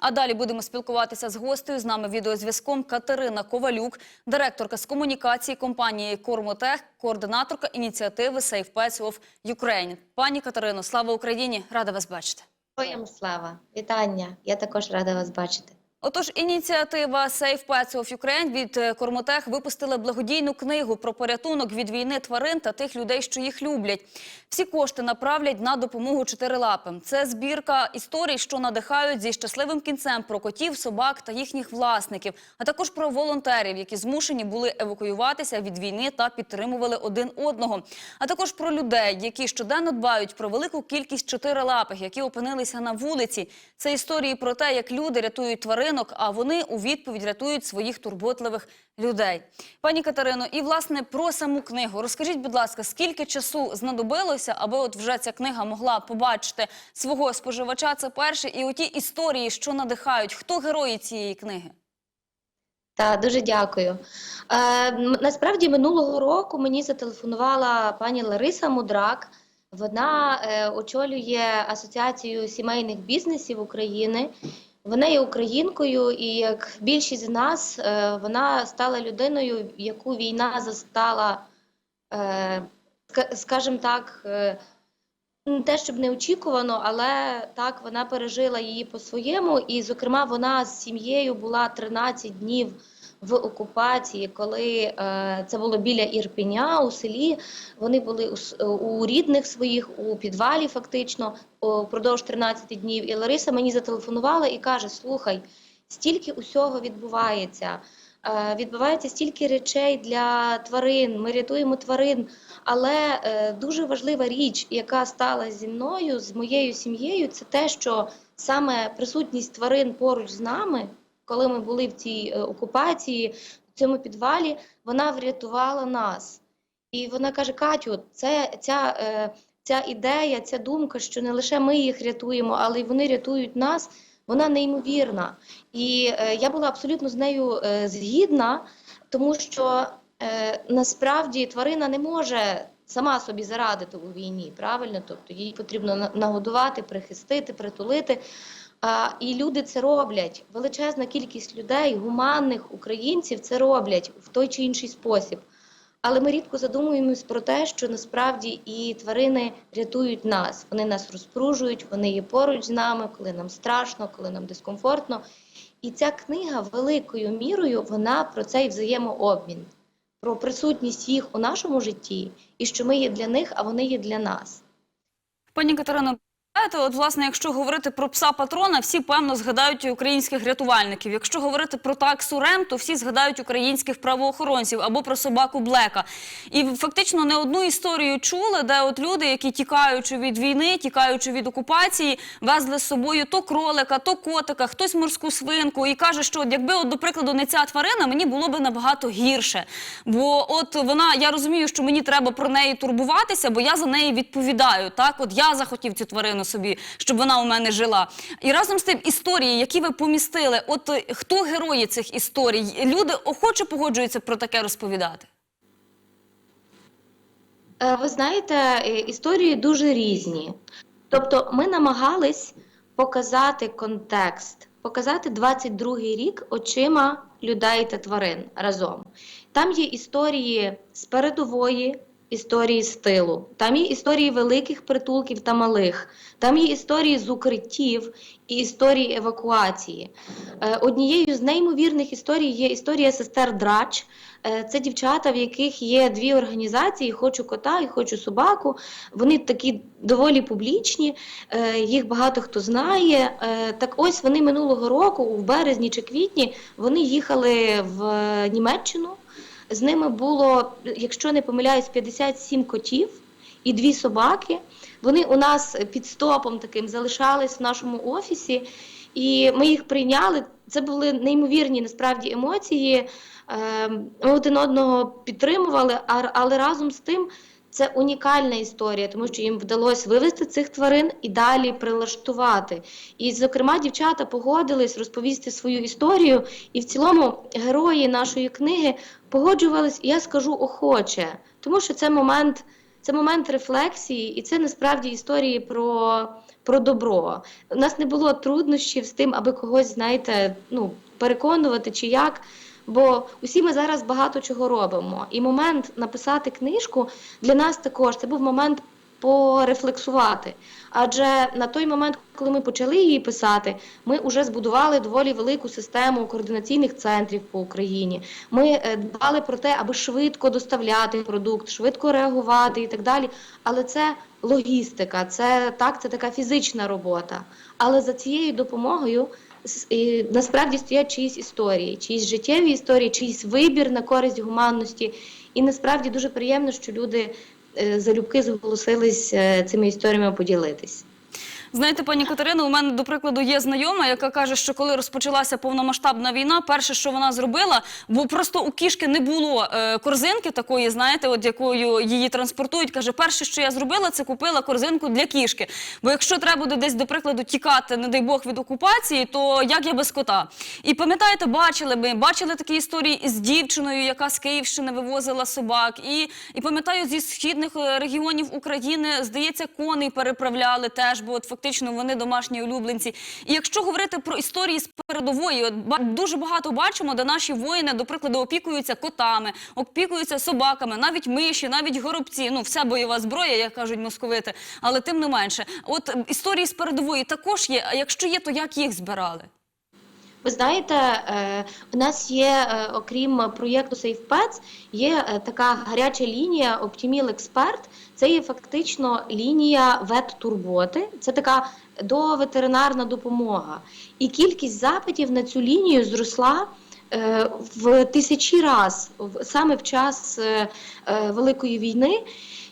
А далі будемо спілкуватися з гостею. З нами відеозв'язком Катерина Ковалюк, директорка з комунікації компанії Кормотех, координаторка ініціативи Safe Pets of Ukraine. Пані Катерино, слава Україні! Рада вас бачити. Героям слава! Вітання! Я також рада вас бачити. Отож, ініціатива Safe Pets of Ukraine від е, Кормотех випустила благодійну книгу про порятунок від війни тварин та тих людей, що їх люблять. Всі кошти направлять на допомогу чотирилапим. Це збірка історій, що надихають зі щасливим кінцем про котів, собак та їхніх власників, а також про волонтерів, які змушені були евакуюватися від війни та підтримували один одного. А також про людей, які щоденно дбають про велику кількість чотирилапих, які опинилися на вулиці. Це історії про те, як люди рятують тваринок, а вони у відповідь рятують своїх турботливих людей. Пані Катерино, і власне про саму книгу. Розкажіть, будь ласка, скільки часу знадобилося, аби от вже ця книга могла побачити свого споживача? Це перше, і оті історії, що надихають. Хто герої цієї книги? Та дуже дякую. Е, насправді минулого року мені зателефонувала пані Лариса Мудрак. Вона е, очолює асоціацію сімейних бізнесів України. Вона є українкою, і як більшість з нас, е, вона стала людиною, яку війна застала, е, скажімо так, е, не те, щоб неочікувано, але так вона пережила її по-своєму. І, зокрема, вона з сім'єю була 13 днів в окупації, коли е, це було біля Ірпеня у селі. Вони були у, рідних своїх у підвалі, фактично, о, впродовж 13 днів. І Лариса мені зателефонувала і каже: Слухай, стільки усього відбувається. Е, Відбувається стільки речей для тварин. Ми рятуємо тварин. Але е, дуже важлива річ, яка стала зі мною, з моєю сім'єю, це те, що саме присутність тварин поруч з нами, коли ми були в цій е, окупації, в цьому підвалі, вона врятувала нас. І вона каже: Катю, це ця, е, ця ідея, ця думка, що не лише ми їх рятуємо, але й вони рятують нас. Вона неймовірна. І е, я була абсолютно з нею згідна, тому що насправді тварина не може сама собі зарадити у війні, правильно? Тобто їй потрібно на- нагодувати, прихистити, притулити. А, і люди це роблять. Величезна кількість людей, гуманних українців, це роблять в той чи інший спосіб. Але ми рідко задумуємось про те, що насправді і тварини рятують нас. Вони нас розпружують, вони є поруч з нами, коли нам страшно, коли нам дискомфортно. І ця книга великою мірою вона про цей взаємообмін, про присутність їх у нашому житті, і що ми є для них, а вони є для нас. Пані Катерино, знаєте, от власне, якщо говорити про пса патрона, всі певно згадають українських рятувальників. Якщо говорити про таксу Рем, то всі згадають українських правоохоронців або про собаку Блека. І фактично не одну історію чули, де от люди, які тікаючи від війни, тікаючи від окупації, везли з собою то кролика, то котика, хтось морську свинку, і каже, що якби, от, до прикладу, не ця тварина, мені було би набагато гірше. Бо от вона, я розумію, що мені треба про неї турбуватися, бо я за неї відповідаю. Так, от я захотів цю тварину собі, щоб вона у мене жила. І разом з тим історії, які ви помістили, от е, хто герої цих історій? Люди охоче погоджуються про таке розповідати. Е, Ви знаєте, е, історії дуже різні. Тобто, ми намагались показати контекст, показати 22-й рік очима людей та тварин разом. Там є історії з передової, історії з тилу, там є історії великих притулків та малих, там є історії з укриттів і історії евакуації. Е, Однією з неймовірних історій є історія сестер Драч. Е, Це дівчата, в яких є дві організації: хочу кота і хочу собаку. Вони такі доволі публічні, е, їх багато хто знає. Так ось вони минулого року, у березні чи квітні, вони їхали в Німеччину. З ними було, якщо не помиляюсь, 57 котів і дві собаки. Вони у нас під стопом таким залишались в нашому офісі, і ми їх прийняли. Це були неймовірні насправді емоції. Е, Ми один одного підтримували, але разом з тим це унікальна історія, тому що їм вдалося вивезти цих тварин і далі прилаштувати. І, зокрема, дівчата погодились розповісти свою історію, і в цілому герої нашої книги погоджувались, я скажу охоче, тому що це момент, це момент рефлексії, і це насправді історії про, про добро. У нас не було труднощів з тим, аби когось, знаєте, ну, переконувати чи як. Бо усі ми зараз багато чого робимо. І момент написати книжку для нас також це був момент порефлексувати. Адже на той момент, коли ми почали її писати, ми вже збудували доволі велику систему координаційних центрів по Україні. Ми е, дбали про те, аби швидко доставляти продукт, швидко реагувати і так далі. Але це логістика, це так, це така фізична робота. Але за цією допомогою насправді стоять чиїсь історії, чиїсь життєві історії, чиїсь вибір на користь гуманності. І насправді дуже приємно, що люди е, залюбки зголосились е, цими історіями поділитись. Знаєте, пані Катерино, у мене, до прикладу, є знайома, яка каже, що коли розпочалася повномасштабна війна, перше, що вона зробила, бо просто у кішки не було е, корзинки такої, знаєте, от якою її транспортують. Каже, перше, що я зробила, це купила корзинку для кішки. Бо якщо треба буде десь, до прикладу, тікати, не дай Бог, від окупації, то як я без кота? І пам'ятаєте, бачили ми, бачили такі історії із дівчиною, яка з Київщини вивозила собак. І, і пам'ятаю, зі східних е, регіонів України, здається, коней переправляли теж, бо от фактично вони домашні улюбленці. І якщо говорити про історії з передової, от дуже багато бачимо, де наші воїни, до прикладу, опікуються котами, опікуються собаками, навіть миші, навіть горобці. Ну, вся бойова зброя, як кажуть московити, але тим не менше. От історії з передової також є. А якщо є, то як їх збирали? Ви знаєте, е, у нас є, е, окрім проєкту Safe Pets, є е, така гаряча лінія Optimal Expert. Це є фактично лінія веттурботи. Це така доветеринарна допомога. І кількість запитів на цю лінію зросла в тисячі раз саме в час Великої війни.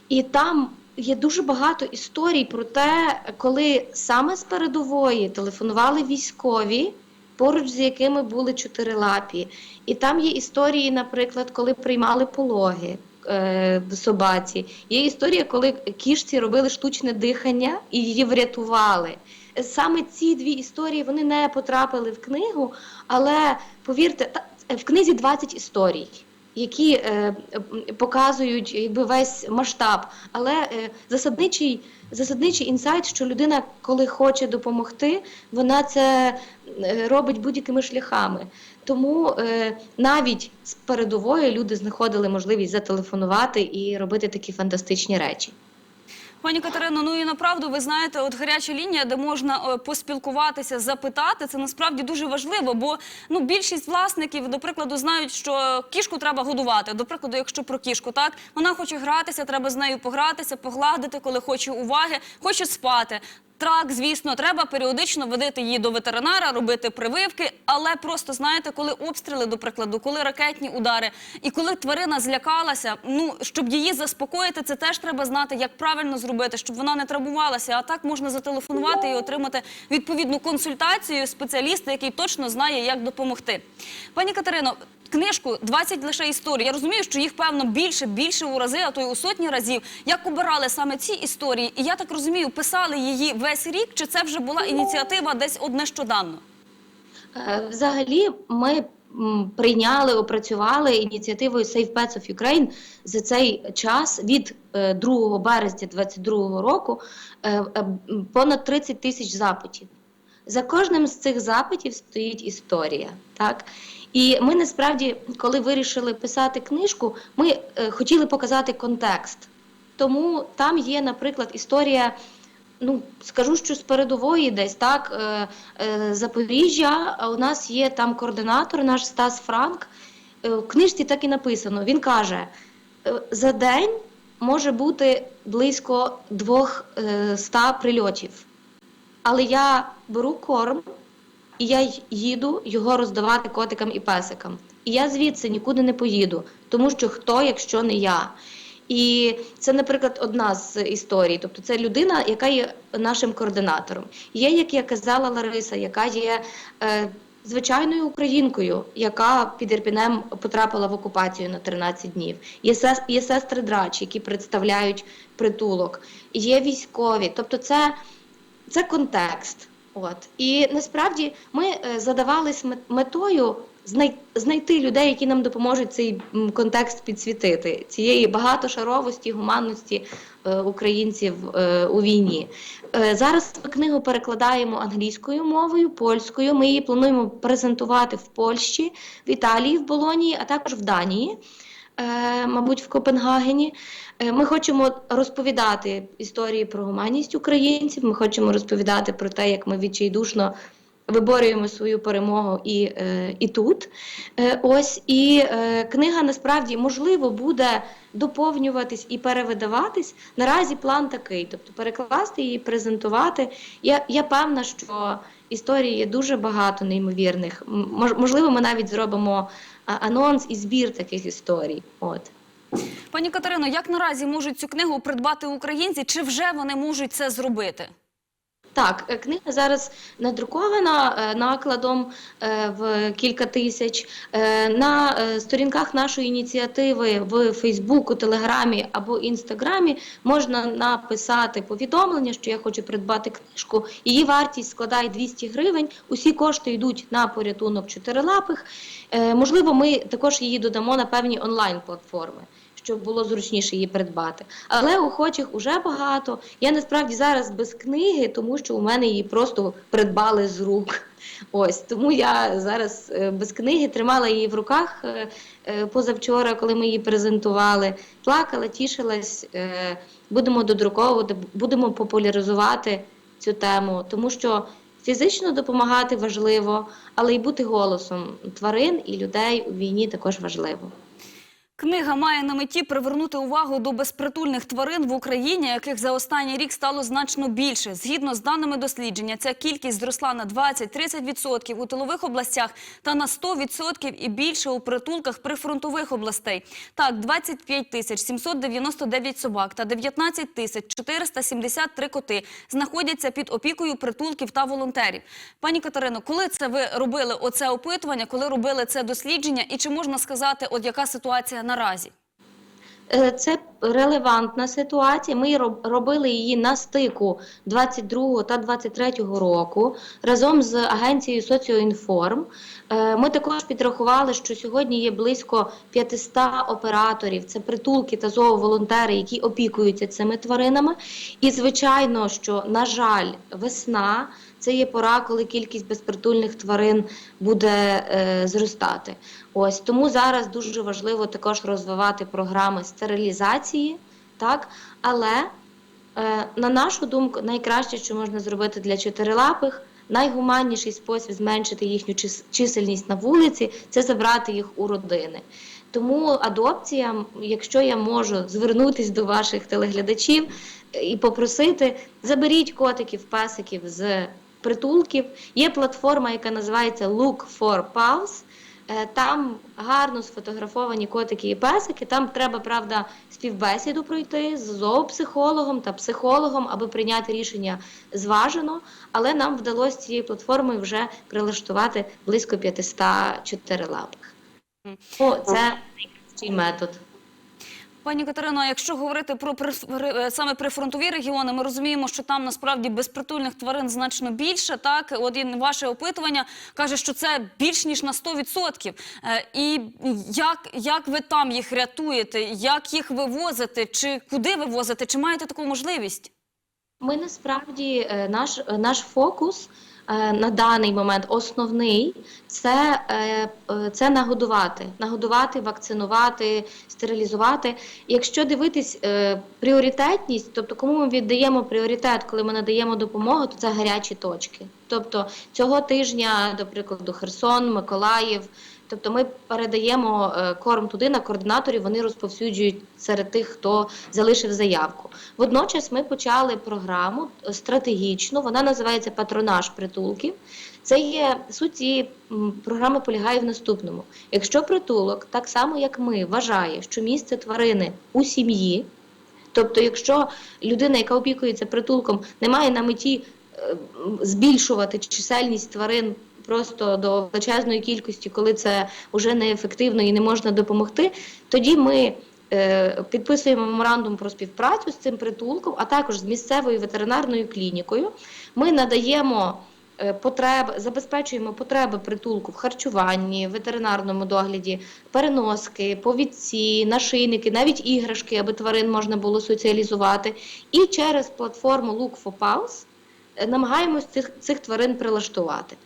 І там є дуже багато історій про те, коли саме з передової телефонували військові поруч з якими були чотирилапі. І там є історії, наприклад, коли приймали пологи е, собаці. Є історія, коли кішці робили штучне дихання і її врятували. Саме ці дві історії вони не потрапили в книгу, але повірте, в книзі 20 історій. Які е, показують якби весь масштаб, але е, засадничий, засадничий інсайт, що людина, коли хоче допомогти, вона це е, робить будь-якими шляхами. Тому е, навіть з передової люди знаходили можливість зателефонувати і робити такі фантастичні речі. Пані Катерино, ну і направду ви знаєте, от гаряча лінія, де можна е, поспілкуватися, запитати, це насправді дуже важливо, бо ну більшість власників, до прикладу, знають, що кішку треба годувати. До прикладу, якщо про кішку, так вона хоче гратися, треба з нею погратися, погладити, коли хоче уваги, хоче спати. Так, звісно, треба періодично водити її до ветеринара, робити прививки, але просто знаєте, коли обстріли, до прикладу, коли ракетні удари, і коли тварина злякалася, ну щоб її заспокоїти, це теж треба знати, як правильно зробити, щоб вона не травмувалася. А так можна зателефонувати і отримати відповідну консультацію спеціаліста, який точно знає, як допомогти. Пані Катерино. Книжку 20 лише історій. Я розумію, що їх певно більше, більше у рази, а то й у сотні разів. Як обирали саме ці історії? І я так розумію, писали її весь рік, чи це вже була ініціатива десь от нещодавно? Е, Взагалі, ми прийняли, опрацювали ініціативою Safe Pets of Ukraine за цей час від е, 2 березня 2022 року е, е, понад 30 тисяч запитів. За кожним з цих запитів стоїть історія. Так? І ми насправді, коли вирішили писати книжку, ми е, хотіли показати контекст. Тому там є, наприклад, історія. Ну, скажу, що з передової десь так е, е, Запоріжжя. А у нас є там координатор, наш Стас Франк. В книжці так і написано. Він каже: за день може бути близько 200 прильотів. Але я беру корм і я їду його роздавати котикам і песикам. І я звідси нікуди не поїду, тому що хто, якщо не я. І це, наприклад, одна з історій. Тобто, це людина, яка є нашим координатором. Є, як я казала Лариса, яка є е, звичайною українкою, яка під Ірпінем потрапила в окупацію на 13 днів. Є, сес, є сестри драч, які представляють притулок. Є військові. Тобто, це, це контекст. От і насправді ми е, задавались метою знайти людей, які нам допоможуть цей контекст підсвітити цієї багатошаровості, гуманності е, українців е, у війні. Зараз книгу перекладаємо англійською мовою, польською. Ми її плануємо презентувати в Польщі, в Італії, в Болонії, а також в Данії. Е, Мабуть, в Копенгагені. Е, Ми хочемо розповідати історії про гуманність українців. Ми хочемо розповідати про те, як ми відчайдушно виборюємо свою перемогу і, е, і тут. Ось і книга насправді можливо буде доповнюватись і перевидаватись. Наразі план такий: тобто перекласти її, презентувати. Я, я певна, що історій є дуже багато неймовірних. Мож- Можливо, ми навіть зробимо анонс і збір таких історій. От. Пані Катерино, як наразі можуть цю книгу придбати українці? Чи вже вони можуть це зробити? Так, е, книга зараз надрукована е, накладом е, в кілька тисяч. На сторінках нашої ініціативи в Фейсбуку, Телеграмі або Інстаграмі можна написати повідомлення, що я хочу придбати книжку. Її вартість складає 200 гривень. Усі кошти йдуть на порятунок чотирилапих. Можливо, ми також її додамо на певні онлайн-платформи. Щоб було зручніше її придбати. Але охочих уже багато. Я насправді зараз без книги, тому що у мене її просто придбали з рук. Ось тому я зараз е, без книги тримала її в руках е, е, позавчора, коли ми її презентували. Плакала, тішилась. Будемо додруковувати, будемо популяризувати цю тему, тому що фізично допомагати важливо, але й бути голосом тварин і людей у війні також важливо. Книга має на меті привернути увагу до безпритульних тварин в Україні, яких за останній рік стало значно більше. Згідно з даними дослідження, ця кількість зросла на 20-30% у тилових областях та на 100% і більше у притулках прифронтових областей. Так, 25 тисяч 799 собак та 19 тисяч 473 коти знаходяться під опікою притулків та волонтерів. Пані Катерино, коли це ви робили оце опитування, коли робили це дослідження, і чи можна сказати, от яка ситуація наразі? Е, Це релевантна ситуація. Ми робили її на стику 22 та 23 року разом з агенцією Соціоінформ. Е, Ми також підрахували, що сьогодні є близько 500 операторів, це притулки та зооволонтери, які опікуються цими тваринами. І звичайно, що на жаль, весна. Це є пора, коли кількість безпритульних тварин буде е, зростати. Ось тому зараз дуже важливо також розвивати програми стерилізації, так але е, на нашу думку, найкраще, що можна зробити для чотирилапих, найгуманніший спосіб зменшити їхню чисельність на вулиці це забрати їх у родини. Тому адопція, якщо я можу звернутися до ваших телеглядачів е, і попросити, заберіть котиків, песиків з притулків. Є платформа, яка називається Look for Pals. Е, Там гарно сфотографовані котики і песики. Там треба, правда, співбесіду пройти з зоопсихологом та психологом, аби прийняти рішення зважено. Але нам вдалося цією платформою вже прилаштувати близько 500 чотирилапих. О, це найкращий метод. Пані Катерино, якщо говорити про е, саме прифронтові регіони, ми розуміємо, що там насправді безпритульних тварин значно більше. Так, от ваше опитування каже, що це більш ніж на 100%. Е, І як, як ви там їх рятуєте? Як їх вивозите? Чи куди вивозите? Чи маєте таку можливість? Ми насправді е, наш, наш фокус на даний момент основний це, е, е, це нагодувати, нагодувати, вакцинувати, стерилізувати. Якщо дивитись е, пріоритетність, тобто кому ми віддаємо пріоритет, коли ми надаємо допомогу, то це гарячі точки. Тобто цього тижня, до прикладу, Херсон, Миколаїв. Тобто ми передаємо е, корм туди на координаторів, вони розповсюджують серед тих, хто залишив заявку. Водночас ми почали програму е, стратегічну, вона називається Патронаж притулків. Це є суть цієї програми полягає в наступному: якщо притулок, так само як ми, вважає, що місце тварини у сім'ї, тобто, якщо людина, яка опікується притулком, не має на меті е, збільшувати чисельність тварин просто до величезної кількості, коли це вже неефективно і не можна допомогти, тоді ми е, підписуємо меморандум про співпрацю з цим притулком, а також з місцевою ветеринарною клінікою. Ми надаємо е, потреб, забезпечуємо потреби притулку в харчуванні, ветеринарному догляді, переноски, повідці, нашийники, навіть іграшки, аби тварин можна було соціалізувати. І через платформу Look for Pals е, намагаємось цих, цих тварин прилаштувати.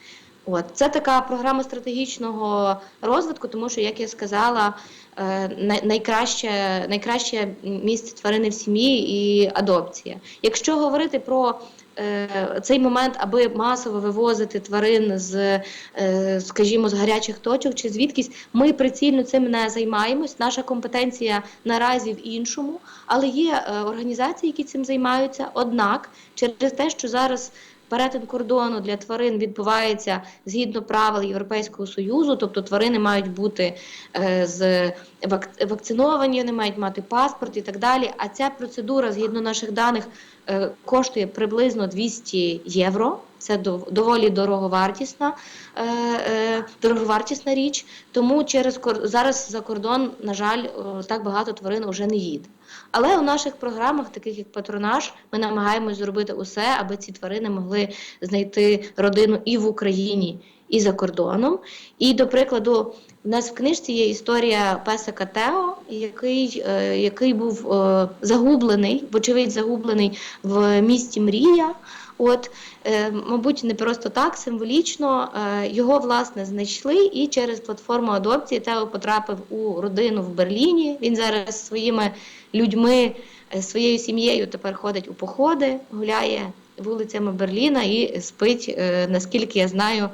От це така програма стратегічного розвитку, тому що, як я сказала, е, найкраще, найкраще місце тварини в сім'ї і адопція. Якщо говорити про е, цей момент, аби масово вивозити тварин з, е, скажімо, з гарячих точок чи звідкись, ми прицільно цим не займаємось. Наша компетенція наразі в іншому, але є організації, які цим займаються. Однак, через те, що зараз перетин кордону для тварин відбувається згідно правил Європейського союзу, тобто тварини мають бути е, з вак- вакциновані, вони мають мати паспорт і так далі. А ця процедура, згідно наших даних, е, коштує приблизно 200 євро. Це доволі дороговартісна, е, е, дороговартісна річ. Тому через зараз за кордон, на жаль, так багато тварин вже не їде. Але у наших програмах, таких як патронаж, ми намагаємось зробити усе, аби ці тварини могли знайти родину і в Україні, і за кордоном. І до прикладу, у нас в книжці є історія песика Тео, який, е, який був е, загублений, вочевидь, загублений в місті Мрія. От, е, мабуть, не просто так, символічно е, його власне знайшли, і через платформу адопції Тео потрапив у родину в Берліні. Він зараз своїми людьми, е, своєю сім'єю тепер ходить у походи, гуляє вулицями Берліна і спить, наскільки я знаю,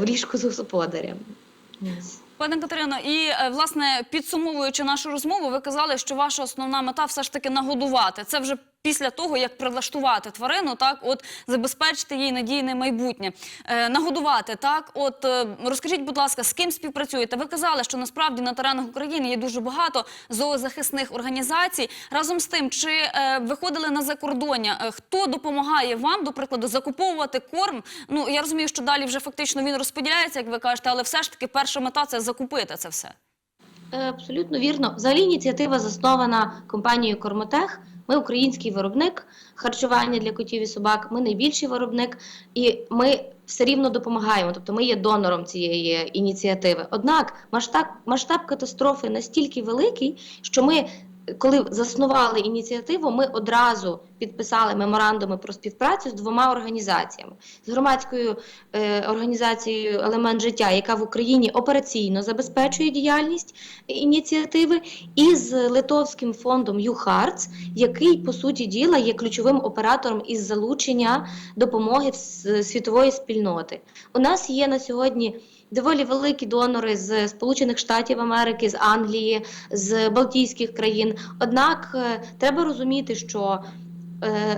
в ліжку з господарем. Пане Катерино, і власне підсумовуючи нашу розмову, ви казали, що ваша основна мета все ж таки нагодувати. Це вже після того, як прилаштувати тварину, так от забезпечити їй надійне майбутнє, е, нагодувати. Так, от е, розкажіть, будь ласка, з ким співпрацюєте? Ви казали, що насправді на теренах України є дуже багато зоозахисних організацій. Разом з тим, чи е, виходили на закордоння? Е, хто допомагає вам, до прикладу, закуповувати корм? Ну я розумію, що далі вже фактично він розподіляється, як ви кажете, але все ж таки перша мета це закупити це все. Е, Абсолютно вірно. Взагалі ініціатива заснована компанією Кормотех. Ми український виробник харчування для котів і собак. Ми найбільший виробник, і ми все рівно допомагаємо. Тобто ми є донором цієї ініціативи. Однак масштаб, масштаб катастрофи настільки великий, що ми. Коли заснували ініціативу, ми одразу підписали меморандуми про співпрацю з двома організаціями: з громадською е, організацією Елемент життя, яка в Україні операційно забезпечує діяльність ініціативи, і з литовським фондом YouHearts, який по суті діла є ключовим оператором із залучення допомоги світової спільноти. У нас є на сьогодні. Доволі великі донори з Сполучених Штатів Америки, з Англії, з Балтійських країн. Однак е, треба розуміти, що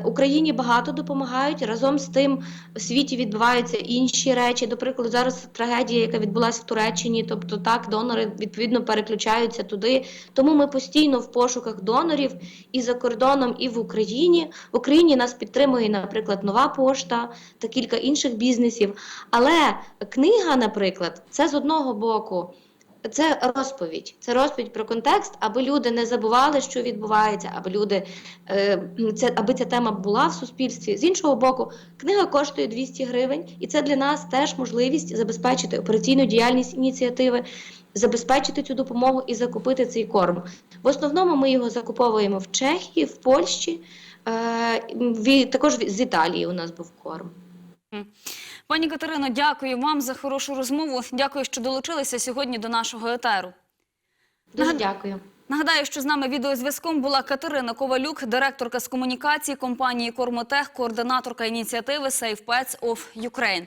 Україні багато допомагають. Разом з тим в світі відбуваються інші речі. До прикладу, зараз трагедія, яка відбулася в Туреччині, тобто так, донори відповідно переключаються туди. Тому ми постійно в пошуках донорів і за кордоном, і в Україні. В Україні нас підтримує, наприклад, нова пошта та кілька інших бізнесів. Але книга, наприклад, це з одного боку. Це розповідь, це розповідь про контекст, аби люди не забували, що відбувається, аби люди е, це, аби ця тема була в суспільстві. З іншого боку, книга коштує 200 гривень, і це для нас теж можливість забезпечити операційну діяльність ініціативи, забезпечити цю допомогу і закупити цей корм. В основному ми його закуповуємо в Чехії, в Польщі, е, також з Італії у нас був корм. Пані Катерино, дякую вам за хорошу розмову. Дякую, що долучилися сьогодні до нашого етеру. Дуже Нагад- дякую. Нагадаю, що з нами відеозв'язком була Катерина Ковалюк, директорка з комунікації компанії Кормотех, координаторка ініціативи Safe Pets of Ukraine.